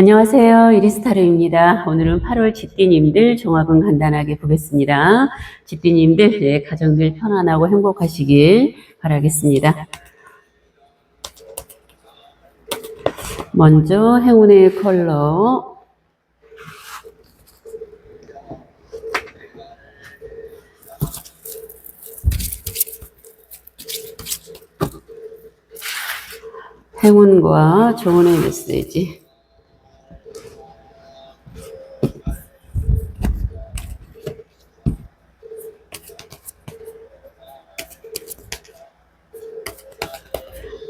안녕하세요. 이리스타르입니다. 오늘은 8월 집디님들 종합은 간단하게 보겠습니다. 집디님들, 네, 가정들 편안하고 행복하시길 바라겠습니다. 먼저 행운의 컬러 행운과 조언의 메시지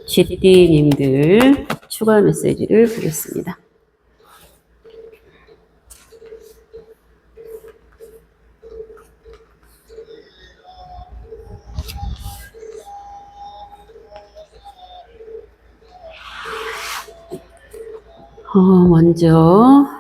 GD님들 추가 메시지를 보겠습니다. 어, 먼저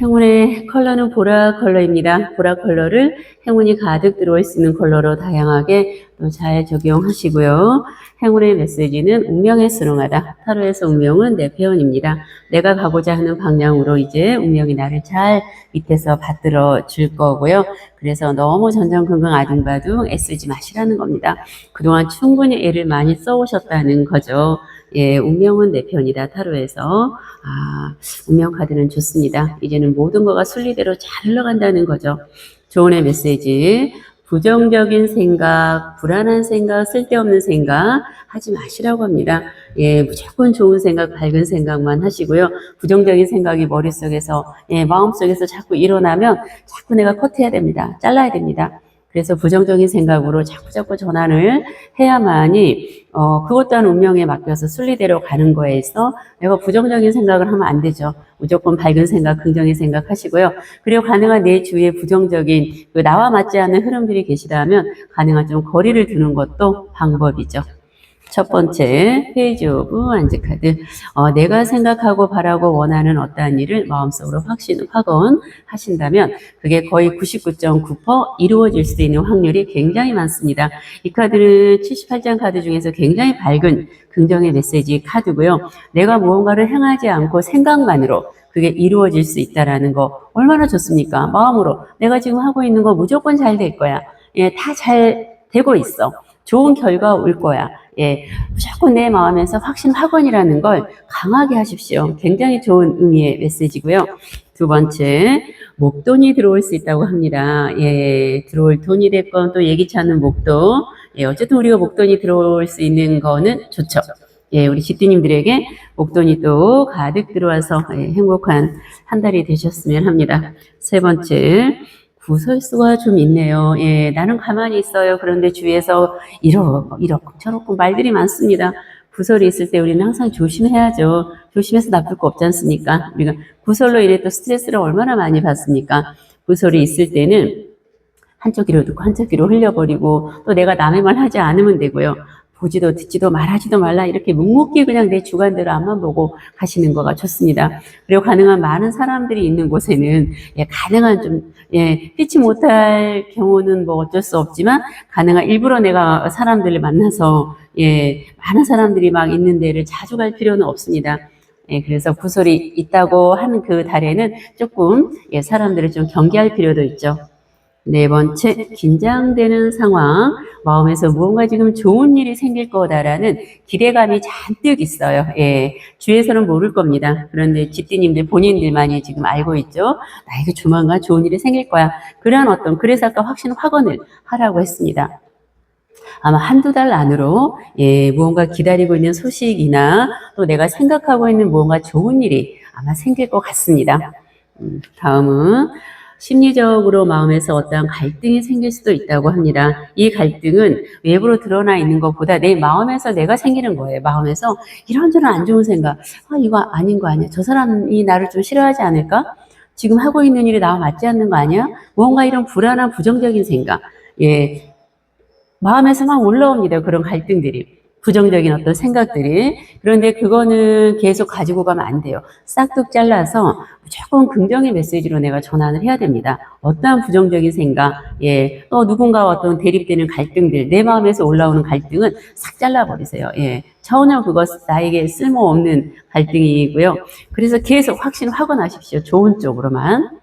행운의 컬러는 보라 컬러입니다. 보라 컬러를 행운이 가득 들어올 수 있는 컬러로 다양하게 또잘 적용하시고요. 행운의 메시지는 운명에 수능하다. 타로에서 운명은 내 표현입니다. 내가 가고자 하는 방향으로 이제 운명이 나를 잘 밑에서 받들어 줄 거고요. 그래서 너무 전전긍긍 아둥바둥 애쓰지 마시라는 겁니다. 그동안 충분히 애를 많이 써오셨다는 거죠. 예, 운명은 내 편이다. 타로에서. 아, 운명 카드는 좋습니다. 이제는 모든 거가 순리대로 잘 흘러간다는 거죠. 조언의 메시지. 부정적인 생각, 불안한 생각, 쓸데없는 생각 하지 마시라고 합니다. 예, 무조건 좋은 생각, 밝은 생각만 하시고요. 부정적인 생각이 머릿속에서, 예, 마음속에서 자꾸 일어나면 자꾸 내가 컷해야 됩니다. 잘라야 됩니다. 그래서 부정적인 생각으로 자꾸 자꾸 전환을 해야만이 어 그것 또한 운명에 맡겨서 순리대로 가는 거에 있어 내가 부정적인 생각을 하면 안 되죠. 무조건 밝은 생각, 긍정의 생각 하시고요. 그리고 가능한 내 주위에 부정적인 그 나와 맞지 않는 흐름들이 계시다면 가능한 좀 거리를 두는 것도 방법이죠. 첫 번째 페이지 오브 안즈 카드 어, 내가 생각하고 바라고 원하는 어떠한 일을 마음속으로 확신 확언 하신다면 그게 거의 99.9% 이루어질 수 있는 확률이 굉장히 많습니다. 이 카드는 78장 카드 중에서 굉장히 밝은 긍정의 메시지 카드고요. 내가 무언가를 행하지 않고 생각만으로 그게 이루어질 수 있다라는 거 얼마나 좋습니까? 마음으로 내가 지금 하고 있는 거 무조건 잘 될 거야. 예, 다 잘 되고 있어. 좋은 결과 올 거야. 예, 무조건 내 마음에서 확신 확언이라는 걸 강하게 하십시오. 굉장히 좋은 의미의 메시지고요. 두 번째, 목돈이 들어올 수 있다고 합니다. 예, 들어올 돈이 됐건 또 예기치 않은 목돈. 예, 어쨌든 우리가 목돈이 들어올 수 있는 거는 좋죠. 예, 우리 집주님들에게 목돈이 또 가득 들어와서 예, 행복한 한 달이 되셨으면 합니다. 세 번째, 구설수가 좀 있네요. 예, 나는 가만히 있어요. 그런데 주위에서 이러, 이렇고 저렇고 말들이 많습니다. 구설이 있을 때 우리는 항상 조심해야죠. 조심해서 나쁠 거 없지 않습니까? 우리가 구설로 인해 또 스트레스를 얼마나 많이 받습니까? 구설이 있을 때는 한쪽 귀로 듣고 한쪽 귀로 흘려버리고 또 내가 남의 말 하지 않으면 되고요. 보지도 듣지도 말하지도 말라 이렇게 묵묵히 그냥 내 주관대로 앞만 보고 가시는 거가 좋습니다. 그리고 가능한 많은 사람들이 있는 곳에는 예, 가능한 좀 예, 피치 못할 경우는 뭐 어쩔 수 없지만 가능한 일부러 내가 사람들을 만나서 예, 많은 사람들이 막 있는 데를 자주 갈 필요는 없습니다. 예, 그래서 구설이 있다고 하는 그 달에는 조금 예, 사람들을 좀 경계할 필요도 있죠. 네 번째, 긴장되는 상황. 마음에서 무언가 지금 좋은 일이 생길 거다라는 기대감이 잔뜩 있어요. 예. 주위에서는 모를 겁니다. 그런데 집디님들 본인들만이 지금 알고 있죠. 나에게 조만간 좋은 일이 생길 거야. 그러한 어떤, 그래서 아까 확신 확언을 하라고 했습니다. 아마 한두 달 안으로 예, 무언가 기다리고 있는 소식이나 또 내가 생각하고 있는 무언가 좋은 일이 아마 생길 것 같습니다. 음, 다음은 심리적으로 마음에서 어떠한 갈등이 생길 수도 있다고 합니다. 이 갈등은 외부로 드러나 있는 것보다 내 마음에서 내가 생기는 거예요. 마음에서 이런저런 안 좋은 생각, 아, 이거 아닌 거 아니야? 저 사람이 나를 좀 싫어하지 않을까? 지금 하고 있는 일이 나와 맞지 않는 거 아니야? 무언가 이런 불안한 부정적인 생각, 예, 마음에서 막 올라옵니다. 그런 갈등들이. 부정적인 어떤 생각들이. 그런데 그거는 계속 가지고 가면 안 돼요. 싹둑 잘라서 무조건 긍정의 메시지로 내가 전환을 해야 됩니다. 어떠한 부정적인 생각, 예, 또 누군가와 어떤 대립되는 갈등들, 내 마음에서 올라오는 갈등은 싹 잘라버리세요. 예, 전혀 그것 나에게 쓸모없는 갈등이고요. 그래서 계속 확신을 하고 나십시오. 좋은 쪽으로만.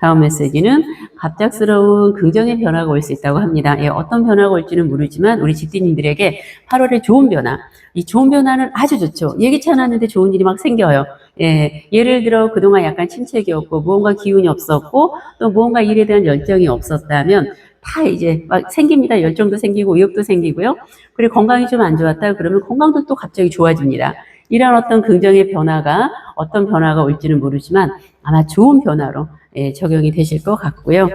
다음 메시지는 갑작스러운 긍정의 변화가 올 수 있다고 합니다. 예, 어떤 변화가 올지는 모르지만 우리 집디님들에게 8월에 좋은 변화, 이 좋은 변화는 아주 좋죠. 예기치 않았는데 좋은 일이 막 생겨요. 예, 예를 들어 그동안 약간 침체기였고 무언가 기운이 없었고 또 무언가 일에 대한 열정이 없었다면 다 이제 막 생깁니다. 열정도 생기고 의욕도 생기고요. 그리고 건강이 좀 안 좋았다 그러면 건강도 또 갑자기 좋아집니다. 이런 어떤 긍정의 변화가 어떤 변화가 올지는 모르지만 아마 좋은 변화로 예, 적용이 되실 것 같고요.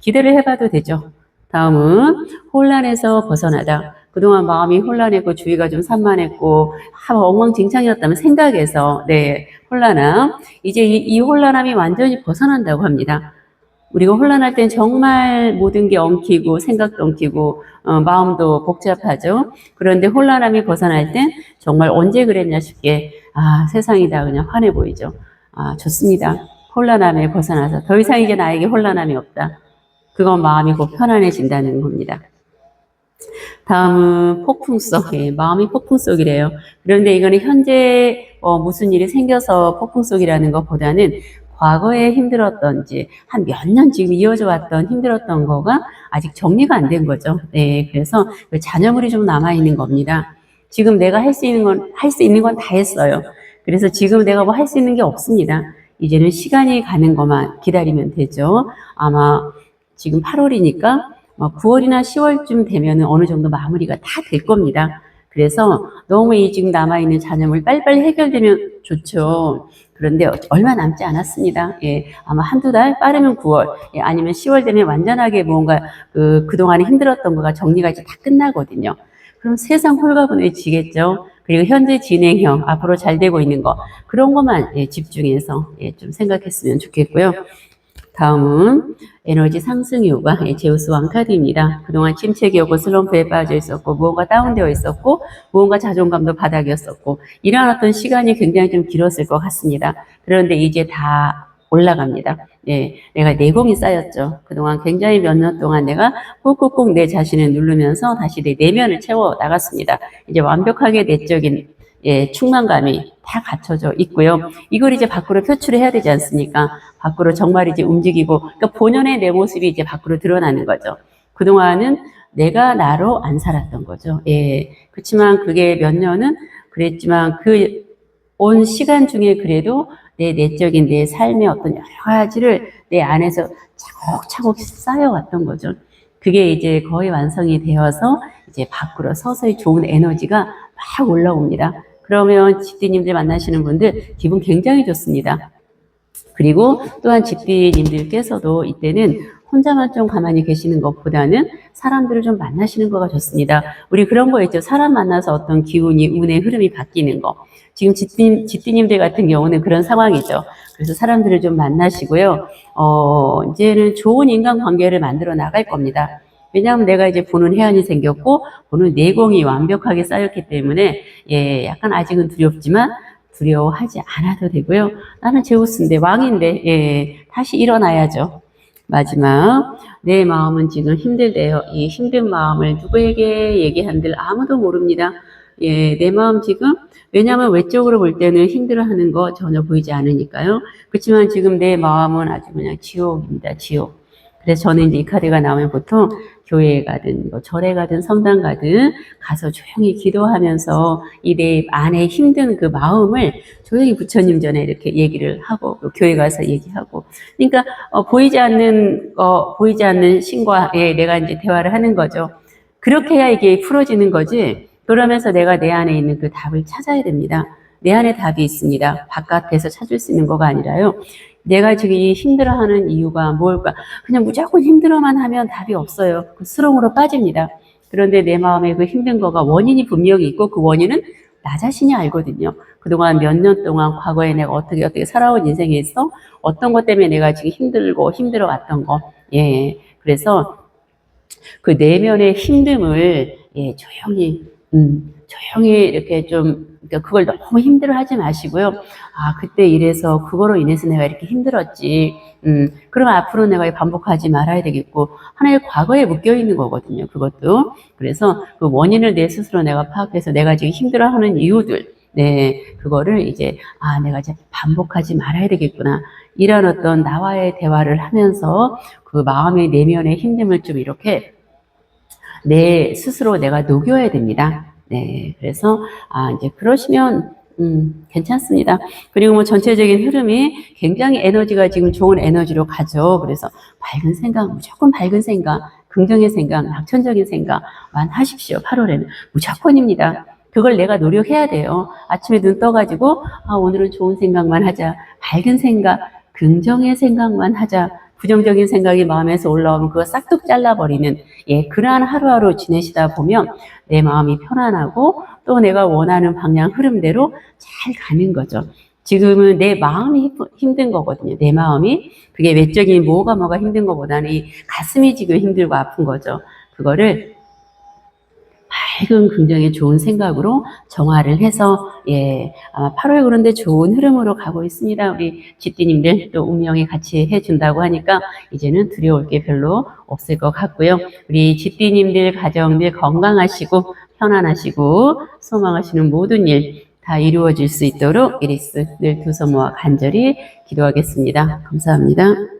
기대를 해봐도 되죠. 다음은 혼란에서 벗어나다. 그동안 마음이 혼란했고 주위가 좀 산만했고 하, 엉망진창이었다면 생각에서 네 혼란함 이제 이, 이 혼란함이 완전히 벗어난다고 합니다. 우리가 혼란할 땐 정말 모든 게 엉키고 생각도 엉키고 어, 마음도 복잡하죠. 그런데 혼란함이 벗어날 땐 정말 언제 그랬냐 싶게 아 세상이 다 그냥 환해 보이죠. 아 좋습니다. 혼란함에 벗어나서 더 이상 이제 나에게 혼란함이 없다. 그건 마음이 곧 편안해진다는 겁니다. 다음은 폭풍 속, 예, 마음이 폭풍 속이래요. 그런데 이거는 현재 어, 무슨 일이 생겨서 폭풍 속이라는 것보다는 과거에 힘들었던지 한 몇 년 지금 이어져 왔던 힘들었던 거가 아직 정리가 안 된 거죠. 네, 그래서 그 잔여물이 좀 남아 있는 겁니다. 지금 내가 할 수 있는 건 할 수 있는 건 다 했어요. 그래서 지금 내가 뭐 할 수 있는 게 없습니다. 이제는 시간이 가는 것만 기다리면 되죠. 아마 지금 8월이니까 9월이나 10월쯤 되면 어느 정도 마무리가 다 될 겁니다. 그래서 너무 이 지금 남아있는 잔여물 빨리빨리 해결되면 좋죠. 그런데 얼마 남지 않았습니다. 예, 아마 한두 달 빠르면 9월, 예, 아니면 10월 되면 완전하게 뭔가 그, 그동안에 힘들었던 거가 정리가 이제 다 끝나거든요. 그럼 세상 홀가분해지겠죠. 그리고 현재 진행형, 앞으로 잘 되고 있는 거, 그런 것만 예, 집중해서 예, 좀 생각했으면 좋겠고요. 다음은 에너지 상승 이유가 예, 제우스 왕카드입니다. 그동안 침체기였고 슬럼프에 빠져 있었고 무언가 다운되어 있었고 무언가 자존감도 바닥이었었고 이러한 어떤 시간이 굉장히 좀 길었을 것 같습니다. 그런데 이제 다 올라갑니다. 예, 내가 내공이 쌓였죠. 그동안 굉장히 몇 년 동안 내가 꾹꾹꾹 내 자신을 누르면서 다시 내 내면을 채워 나갔습니다. 이제 완벽하게 내적인 예, 충만감이 다 갖춰져 있고요. 이걸 이제 밖으로 표출해야 되지 않습니까? 밖으로 정말 이제 움직이고, 그러니까 본연의 내 모습이 이제 밖으로 드러나는 거죠. 그동안은 내가 나로 안 살았던 거죠. 예. 그렇지만 그게 몇 년은 그랬지만 그 온 시간 중에 그래도 내 내적인 내 삶의 어떤 여러 가지를 내 안에서 차곡차곡 쌓여왔던 거죠. 그게 이제 거의 완성이 되어서 이제 밖으로 서서히 좋은 에너지가 막 올라옵니다. 그러면 집디님들 만나시는 분들 기분 굉장히 좋습니다. 그리고 또한 집디님들께서도 이때는 혼자만 좀 가만히 계시는 것보다는 사람들을 좀 만나시는 거가 좋습니다. 우리 그런 거 있죠. 사람 만나서 어떤 기운이, 운의 흐름이 바뀌는 거. 지금 집디, 집디님들 같은 경우는 그런 상황이죠. 그래서 사람들을 좀 만나시고요. 어, 이제는 좋은 인간관계를 만들어 나갈 겁니다. 왜냐하면 내가 이제 보는 해안이 생겼고 보는 내공이 완벽하게 쌓였기 때문에 예, 약간 아직은 두렵지만 두려워하지 않아도 되고요. 나는 제우스인데 왕인데 예, 다시 일어나야죠. 마지막 내 마음은 지금 힘들대요. 이 힘든 마음을 누구에게 얘기한들 아무도 모릅니다. 예, 내 마음 지금 왜냐하면 외적으로 볼 때는 힘들어하는 거 전혀 보이지 않으니까요. 그렇지만 지금 내 마음은 아주 그냥 지옥입니다. 지옥. 그래서 저는 이제 이 카드가 나오면 보통 교회에 가든 뭐 절에 가든 성당 가든 가서 조용히 기도하면서 이 내 안에 힘든 그 마음을 조용히 부처님 전에 이렇게 얘기를 하고 또 교회 가서 얘기하고 그러니까 어, 보이지 않는 어, 보이지 않는 신과에 내가 이제 대화를 하는 거죠. 그렇게 해야 이게 풀어지는 거지. 그러면서 내가 내 안에 있는 그 답을 찾아야 됩니다. 내 안에 답이 있습니다. 바깥에서 찾을 수 있는 거가 아니라요. 내가 지금 이 힘들어하는 이유가 뭘까? 그냥 무조건 힘들어만 하면 답이 없어요. 그 수렁으로 빠집니다. 그런데 내 마음에 그 힘든 거가 원인이 분명히 있고 그 원인은 나 자신이 알거든요. 그동안 몇 년 동안 과거에 내가 어떻게 어떻게 살아온 인생에 있어 어떤 것 때문에 내가 지금 힘들고 힘들어 왔던 거. 예. 그래서 그 내면의 힘듦을 예, 조용히 음, 조용히 이렇게 좀 그러니까 그걸 너무 힘들어하지 마시고요. 아 그때 이래서 그거로 인해서 내가 이렇게 힘들었지. 음 그럼 앞으로 내가 반복하지 말아야 되겠고 하나의 과거에 묶여 있는 거거든요. 그것도 그래서 그 원인을 내 스스로 내가 파악해서 내가 지금 힘들어하는 이유들 네 그거를 이제 아 내가 이제 반복하지 말아야 되겠구나 이런 어떤 나와의 대화를 하면서 그 마음의 내면의 힘듦을 좀 이렇게 내 스스로 내가 녹여야 됩니다. 네, 그래서 아 이제 그러시면 음, 괜찮습니다. 그리고 뭐 전체적인 흐름이 굉장히 에너지가 지금 좋은 에너지로 가죠. 그래서 밝은 생각, 무조건 밝은 생각, 긍정의 생각, 낙천적인 생각만 하십시오. 8월에는 무조건입니다. 그걸 내가 노력해야 돼요. 아침에 눈 떠가지고 아 오늘은 좋은 생각만 하자, 밝은 생각, 긍정의 생각만 하자. 부정적인 생각이 마음에서 올라오면 그거 싹둑 잘라버리는 예 그러한 하루하루 지내시다 보면 내 마음이 편안하고 또 내가 원하는 방향 흐름대로 잘 가는 거죠. 지금은 내 마음이 힘- 힘든 거거든요. 내 마음이 그게 외적인 뭐가 뭐가 힘든 것보다는 이 가슴이 지금 힘들고 아픈 거죠. 그거를 밝은 긍정의 좋은 생각으로 정화를 해서 예 아마 8월 그런데 좋은 흐름으로 가고 있습니다. 우리 집디님들 또 운명이 같이 해준다고 하니까 이제는 두려울 게 별로 없을 것 같고요. 우리 집디님들 가정들 건강하시고 편안하시고 소망하시는 모든 일 다 이루어질 수 있도록 이리스 늘 두 손 모아 간절히 기도하겠습니다. 감사합니다.